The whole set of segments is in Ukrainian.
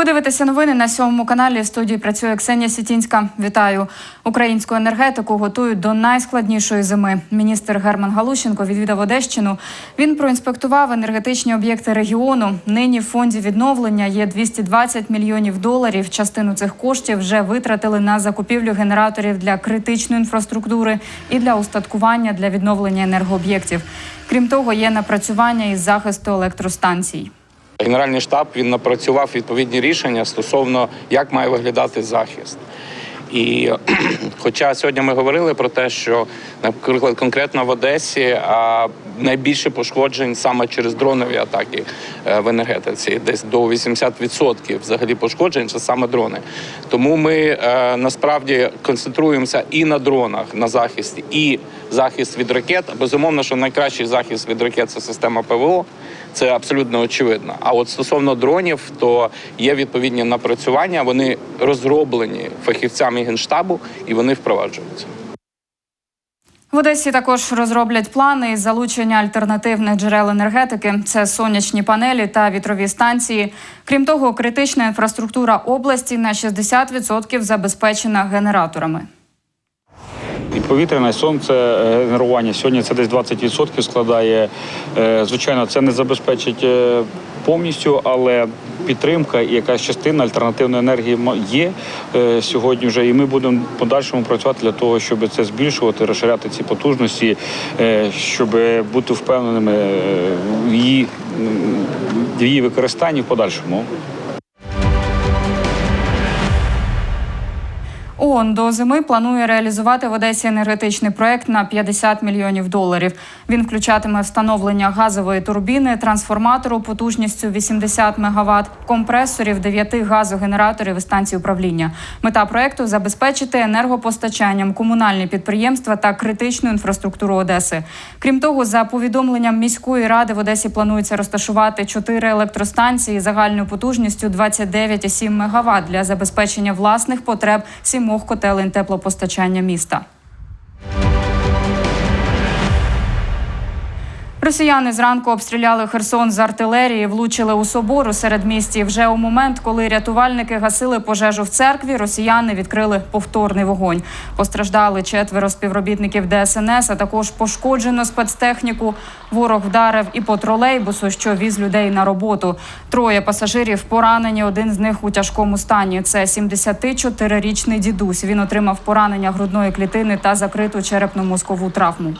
Ви дивитеся новини на сьомому каналі. В студії працює Ксенія Сітінська. Вітаю українську енергетику. Готують до найскладнішої зими. Міністр Герман Галущенко відвідав Одещину. Він проінспектував енергетичні об'єкти регіону. Нині в фонді відновлення є 220 мільйонів доларів. Частину цих коштів вже витратили на закупівлю генераторів для критичної інфраструктури і для устаткування для відновлення енергооб'єктів. Крім того, є напрацювання із захисту електростанцій. Генеральний штаб він напрацював відповідні рішення стосовно як має виглядати захист. І хоча сьогодні ми говорили про те, що наприклад конкретно в Одесі а, найбільше пошкоджень саме через дронові атаки е, в енергетиці, десь до 80% взагалі пошкоджень це саме дрони. Тому ми е, насправді концентруємося і на дронах, на захисті, і захист від ракет. Безумовно, що найкращий захист від ракет це система ПВО. Це абсолютно очевидно. А от стосовно дронів, то є відповідні напрацювання. Вони розроблені фахівцями генштабу і вони впроваджуються. В Одесі також розроблять плани із залучення альтернативних джерел енергетики. Це сонячні панелі та вітрові станції. Крім того, критична інфраструктура області на 60% забезпечена генераторами. І повітряне і сонце е, генерування сьогодні це десь 20% складає. Е, Звичайно, це не забезпечить е, повністю, але підтримка і якась частина альтернативної енергії є сьогодні вже. І ми будемо подальшому працювати для того, щоб це збільшувати, розширяти ці потужності, щоб бути впевненими в її, в її використанні в подальшому. ООН до зими планує реалізувати в Одесі енергетичний проект на 50 мільйонів доларів. Він включатиме встановлення газової турбіни, трансформатору потужністю 80 МВт, компресорів, 9 газогенераторів і станцій управління. Мета проекту забезпечити енергопостачанням комунальні підприємства та критичну інфраструктуру Одеси. Крім того, за повідомленням міської ради в Одесі планується розташувати 4 електростанції загальною потужністю 29,7 МВт для забезпечення власних потреб сімох котелень теплопостачання міста. Росіяни зранку обстріляли Херсон з артилерії, влучили у собор у середмісті. Вже у момент, коли рятувальники гасили пожежу в церкві, росіяни відкрили повторний вогонь. Постраждали четверо співробітників ДСНС, а також пошкоджено спецтехніку. Ворог вдарив і по тролейбусу, що віз людей на роботу. Троє пасажирів поранені. Один з них у тяжкому стані. Це 74-річний дідусь. Він отримав поранення грудної клітини та закриту черепно-мозкову травму.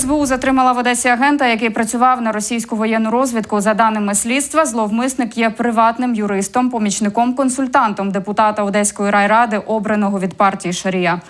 СБУ затримала в Одесі агента, який працював на російську воєнну розвідку. За даними слідства, зловмисник є приватним юристом, помічником, консультантом депутата Одеської райради, обраного від партії Шарія.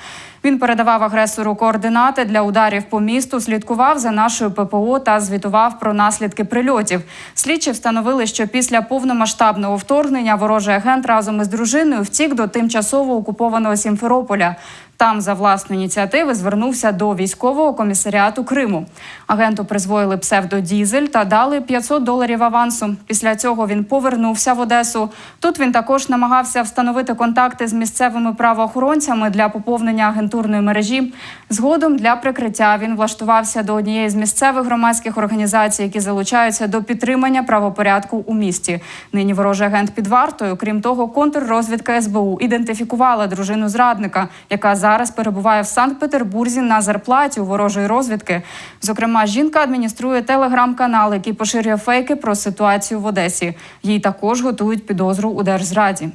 Він передавав агресору координати для ударів по місту, слідкував за нашою ППО та звітував про наслідки прильотів. Слідчі встановили, що після повномасштабного вторгнення ворожий агент разом із дружиною втік до тимчасово окупованого Сімферополя. Там за власної ініціативи звернувся до військового комісаріату Криму. Агенту призвоїли псевдодізель та дали 500 доларів авансу. Після цього він повернувся в Одесу. Тут він також намагався встановити контакти з місцевими правоохоронцями для поповнення агентурної мережі. Згодом для прикриття він влаштувався до однієї з місцевих громадських організацій, які залучаються до підтримання правопорядку у місті. Нині ворожий агент під вартою. Крім того, контррозвідка СБУ ідентифікувала дружину зрадника, яка зараз перебуває в Санкт-Петербурзі на зарплаті у ворожої розвідки. Зокрема, жінка адмініструє телеграм-канал, який поширює фейки про ситуацію в Одесі. Їй також готують підозру у держзраді.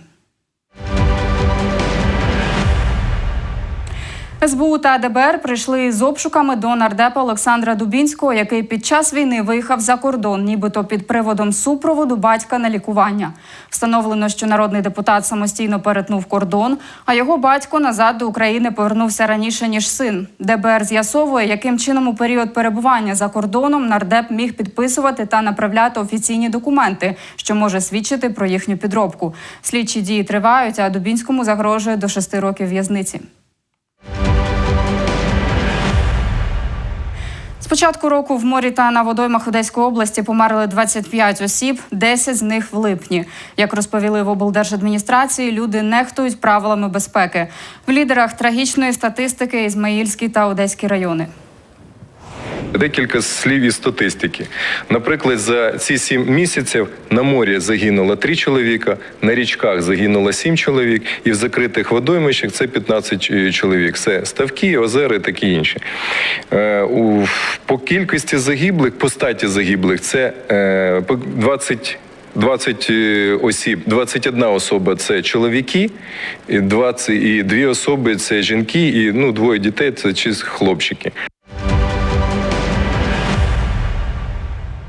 СБУ та ДБР прийшли з обшуками до нардепа Олександра Дубінського, який під час війни виїхав за кордон, нібито під приводом супроводу батька на лікування. Встановлено, що народний депутат самостійно перетнув кордон, а його батько назад до України повернувся раніше ніж син. ДБР з'ясовує, яким чином у період перебування за кордоном нардеп міг підписувати та направляти офіційні документи, що може свідчити про їхню підробку. Слідчі дії тривають, а Дубінському загрожує до шести років в'язниці. З початку року в морі та на водоймах Одеської області померли 25 осіб, 10 з них в липні. Як розповіли в облдержадміністрації, люди нехтують правилами безпеки. В лідерах трагічної статистики Ізмаїльський та Одеський райони. Декілька слів із статистики. Наприклад, за ці сім місяців на морі загинуло три чоловіка, на річках загинуло сім чоловік, і в закритих водоймищах це 15 е, чоловік. Це ставки, озера і такі інші. Е, по кількості загиблих, по статі загиблих, це е, 20 20 е, осіб, 21 особа це чоловіки, і 20, і дві особи це жінки, і ну, двоє дітей це чисто хлопчики.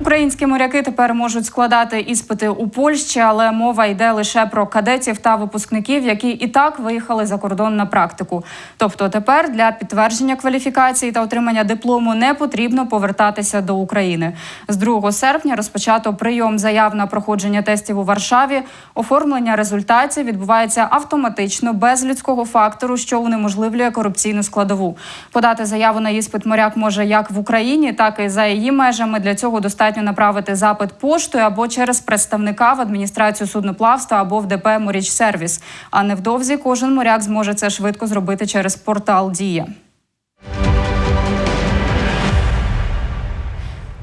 Українські моряки тепер можуть складати іспити у Польщі, але мова йде лише про кадетів та випускників, які і так виїхали за кордон на практику. Тобто тепер для підтвердження кваліфікації та отримання диплому не потрібно повертатися до України. З 2 серпня розпочато прийом заяв на проходження тестів у Варшаві. Оформлення результатів відбувається автоматично без людського фактору, що унеможливлює корупційну складову. Подати заяву на іспит моряк може як в Україні, так і за її межами. Для цього достатньо направити запит поштою або через представника в адміністрацію судноплавства або в ДП «Морічсервіс». А невдовзі кожен моряк зможе це швидко зробити через портал Дія.